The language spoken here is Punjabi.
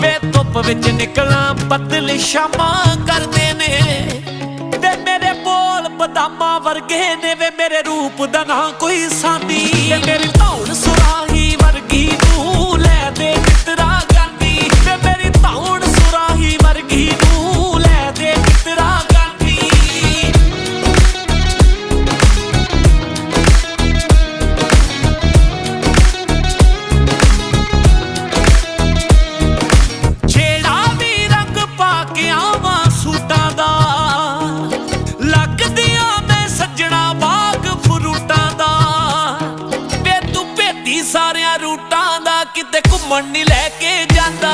ਵੇ ਧੁੱਪ ਵਿੱਚ ਨਿਕਲਾਂ ਬੱਦਲ ਸ਼ਾਮਾਂ ਕਰਦੇ ਨੇ। ਤੇ ਮੇਰੇ ਬੋਲ ਬਦਾਮਾਂ ਵਰਗੇ ਨੇ ਵੇ ਮੇਰੇ ਰੂਪ ਦਾ ਨਾ ਕੋਈ ਸਾਨੀ। ਵੇ ਮੇਰੀ ਧੌਣ ਰੂਟਾਂ ਦਾ ਕਿਤੇ ਘੁੰਮਣ ਨਹੀਂ ਲੈ ਕੇ ਜਾਂਦਾ।